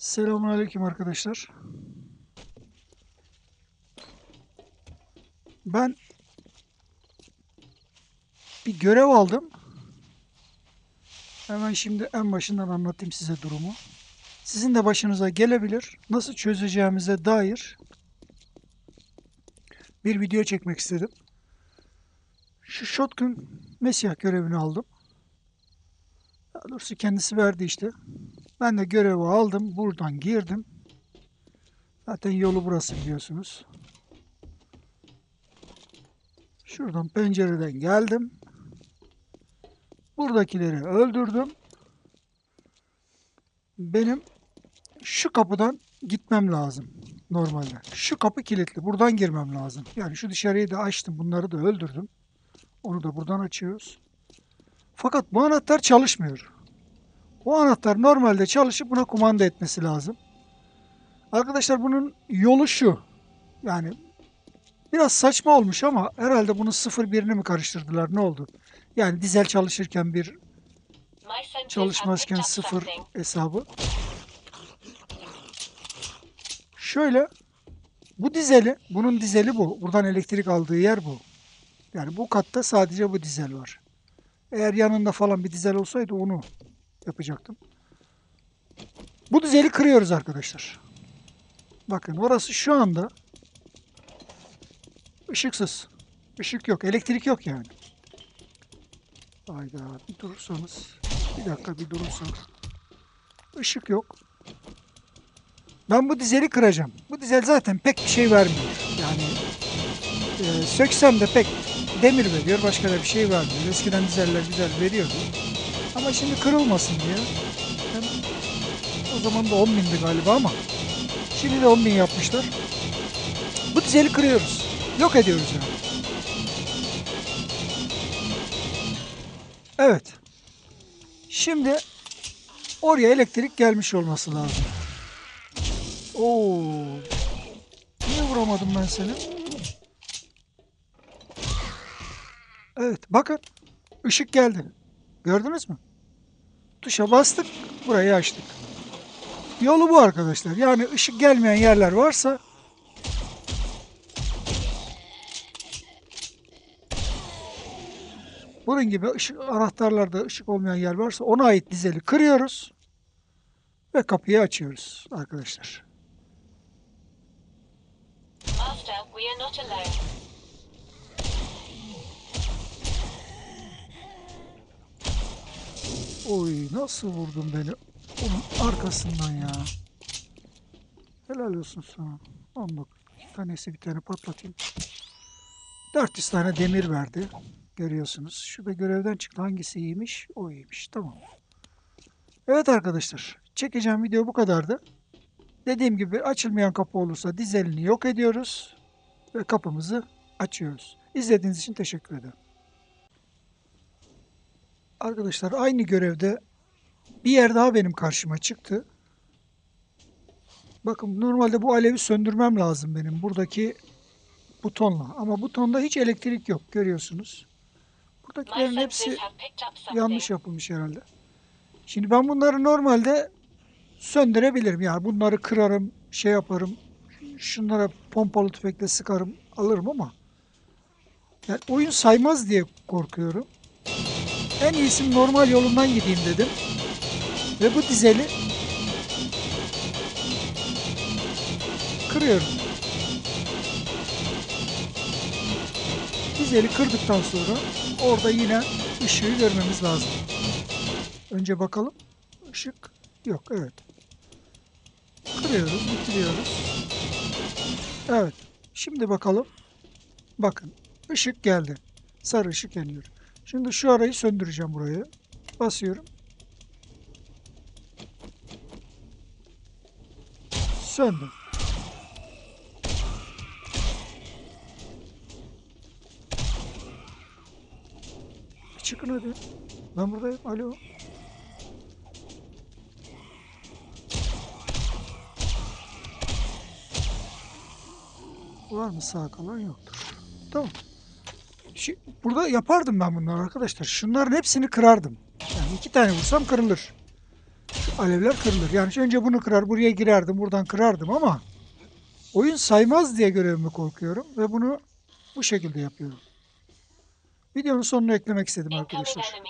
Selamünaleyküm arkadaşlar. Ben bir görev aldım. Hemen şimdi en başından anlatayım size durumu. Sizin de başınıza gelebilir. Nasıl çözeceğimize dair bir video çekmek istedim. Şu Shotgun Mesih görevini aldım. Daha doğrusu kendisi verdi işte. Ben de görevi aldım. Buradan girdim. Zaten yolu burası biliyorsunuz. Şuradan pencereden geldim. Buradakileri öldürdüm. Benim şu kapıdan gitmem lazım normalde. Şu kapı kilitli. Buradan girmem lazım. Yani şu dışarıyı da açtım. Bunları da öldürdüm. Onu da buradan açıyoruz. Fakat bu anahtar çalışmıyor. Bu anahtar normalde çalışıp buna kumanda etmesi lazım. Arkadaşlar bunun yolu şu. Yani biraz saçma olmuş ama herhalde bunu 0-1'ini mi karıştırdılar ne oldu? Yani dizel çalışırken bir çalışmazken sıfır hesabı. Şöyle bu dizeli, bunun dizeli bu. Buradan elektrik aldığı yer bu. Yani bu katta sadece bu dizel var. Eğer yanında falan bir dizel olsaydı onu yapacaktım. Bu dizeli kırıyoruz arkadaşlar. Bakın orası şu anda ışıksız. Işık yok, elektrik yok yani. Hayda bir durursanız. Bir dakika bir durursak. Işık yok. Ben bu dizeli kıracağım. Bu dizel zaten pek bir şey vermiyor. Yani e, söksem de pek demir veriyor. Başka da bir şey vermiyor. Eskiden dizeller güzel veriyordu. Ama şimdi kırılmasın diye. O zaman da 10 bindi galiba ama şimdi de 10 bin yapmışlar. Bu dizeli kırıyoruz. Yok ediyoruz yani. Evet. Şimdi oraya elektrik gelmiş olması lazım. Oo. Niye vuramadım ben seni? Evet bakın. ışık geldi. Gördünüz mü? Tuşa bastık. Burayı açtık. Yolu bu arkadaşlar. Yani ışık gelmeyen yerler varsa bunun gibi ışık, anahtarlarda ışık olmayan yer varsa ona ait dizeli kırıyoruz ve kapıyı açıyoruz arkadaşlar. Master, we are not alone. Oy nasıl vurdun beni onun arkasından ya. Helal olsun sana. Bak bir tanesi bir tane patlatayım. 400 tane demir verdi. Görüyorsunuz. Şurada görevden çıktı. Hangisi iyiymiş? O iyiymiş. Tamam. Evet arkadaşlar. Çekeceğim video bu kadardı. Dediğim gibi açılmayan kapı olursa dizelini yok ediyoruz. Ve kapımızı açıyoruz. İzlediğiniz için teşekkür ederim. Arkadaşlar aynı görevde bir yer daha benim karşıma çıktı. Bakın normalde bu alevi söndürmem lazım benim buradaki butonla. Ama butonda hiç elektrik yok görüyorsunuz. Buradakilerin hepsi yanlış yapılmış herhalde. Şimdi ben bunları normalde söndürebilirim. Yani bunları kırarım, şey yaparım. Şunlara pompalı tüfekle sıkarım, alırım ama yani oyun saymaz diye korkuyorum. En iyisi normal yolundan gideyim dedim. Ve bu dizeli kırıyorum. Dizeli kırdıktan sonra orada yine ışığı görmemiz lazım. Önce bakalım. Işık yok. Evet. Kırıyoruz, bitiriyoruz. Evet. Şimdi bakalım. Bakın. ışık geldi. Sarı ışık yanıyor. Şimdi şu arayı söndüreceğim burayı. Basıyorum. Söndü. Çıkın hadi. Ben buradayım. Alo. Var mı sağ kalan yoktur. Tamam. Şi- burada yapardım ben bunları arkadaşlar. Şunların hepsini kırardım. Yani iki tane vursam kırılır. Şu alevler kırılır. Yani önce bunu kırar, buraya girerdim, buradan kırardım ama oyun saymaz diye görevimi korkuyorum ve bunu bu şekilde yapıyorum. Videonun sonuna eklemek istedim arkadaşlar.